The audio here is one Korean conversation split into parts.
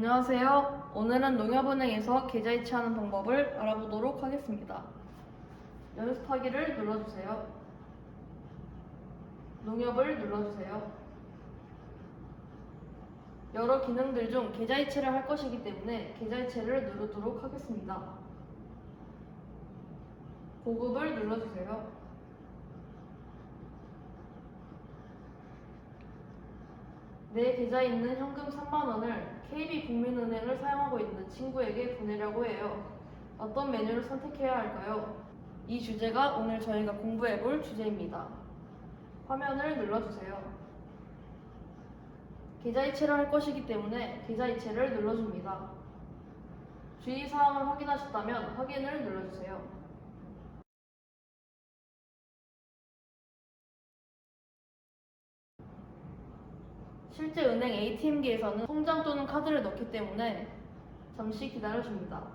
안녕하세요. 오늘은 농협은행에서 계좌 이체하는 방법을 알아보도록 하겠습니다. 연습하기를 눌러주세요. 농협을 눌러주세요. 여러 기능들 중 계좌 이체를 할 것이기 때문에 계좌 이체를 누르도록 하겠습니다. 보급을 눌러주세요. 내 계좌에 있는 현금 3만 원을 KB국민은행을 사용하고 있는 친구에게 보내려고 해요. 어떤 메뉴를 선택해야 할까요? 이 주제가 오늘 저희가 공부해 볼 주제입니다. 화면을 눌러주세요. 계좌 이체를 할 것이기 때문에 계좌 이체를 눌러줍니다. 주의사항을 확인하셨다면 확인을 눌러주세요. 실제 은행 ATM기에서는 통장 또는 카드를 넣기 때문에 잠시 기다려줍니다.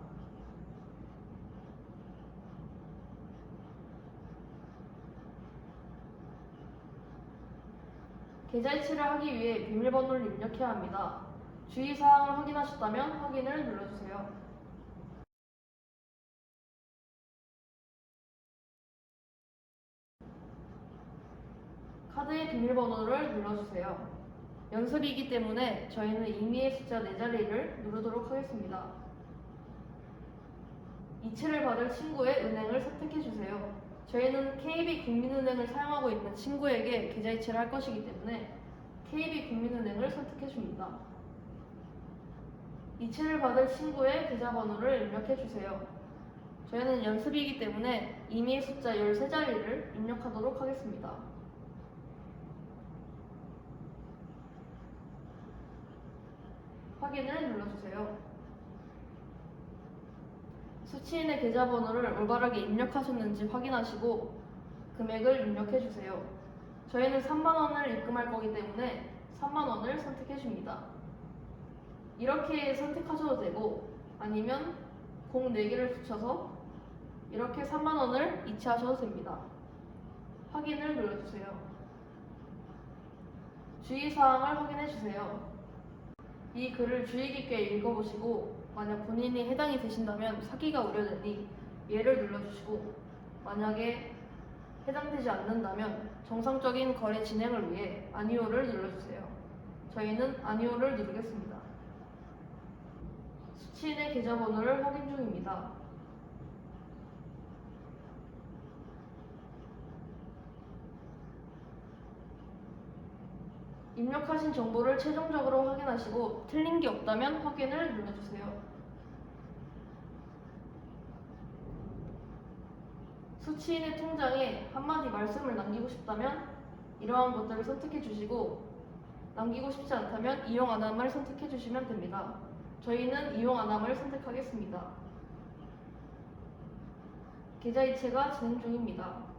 계좌 이체를 하기 위해 비밀번호를 입력해야 합니다. 주의사항을 확인하셨다면 확인을 눌러주세요. 카드의 비밀번호를 눌러주세요. 연습이기 때문에 저희는 임의의 숫자 4자리를 누르도록 하겠습니다. 이체를 받을 친구의 은행을 선택해 주세요. 저희는 KB국민은행을 사용하고 있는 친구에게 계좌 이체를 할 것이기 때문에 KB국민은행을 선택해 줍니다. 이체를 받을 친구의 계좌번호를 입력해 주세요. 저희는 연습이기 때문에 임의의 숫자 13자리를 입력하도록 하겠습니다. 확인을 눌러주세요. 수취인의 계좌번호를 올바르게 입력하셨는지 확인하시고 금액을 입력해 주세요. 저희는 3만 원을 입금할 거기 때문에 3만 원을 선택해 줍니다. 이렇게 선택하셔도 되고 아니면 공 4개를 붙여서 이렇게 3만 원을 이체하셔도 됩니다. 확인을 눌러주세요. 주의사항을 확인해 주세요. 이 글을 주의 깊게 읽어보시고 만약 본인이 해당이 되신다면 사기가 우려되니 예를 눌러주시고 만약에 해당되지 않는다면 정상적인 거래 진행을 위해 아니오를 눌러주세요. 저희는 아니오를 누르겠습니다. 수취인의 계좌번호를 확인 중입니다. 입력하신 정보를 최종적으로 확인하시고 틀린 게 없다면 확인을 눌러주세요. 수취인의 통장에 한마디 말씀을 남기고 싶다면 이러한 것들을 선택해 주시고 남기고 싶지 않다면 이용 안 함을 선택해 주시면 됩니다. 저희는 이용 안 함을 선택하겠습니다. 계좌 이체가 진행 중입니다.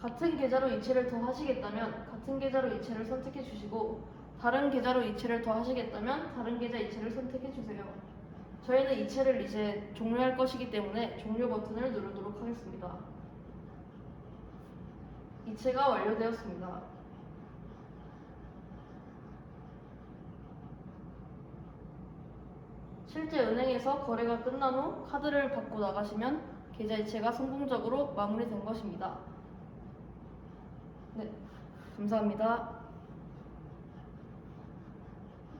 같은 계좌로 이체를 더 하시겠다면 같은 계좌로 이체를 선택해 주시고 다른 계좌로 이체를 더 하시겠다면 다른 계좌 이체를 선택해 주세요. 저희는 이체를 이제 종료할 것이기 때문에 종료 버튼을 누르도록 하겠습니다. 이체가 완료되었습니다. 실제 은행에서 거래가 끝난 후 카드를 받고 나가시면 계좌 이체가 성공적으로 마무리된 것입니다. 네, 감사합니다.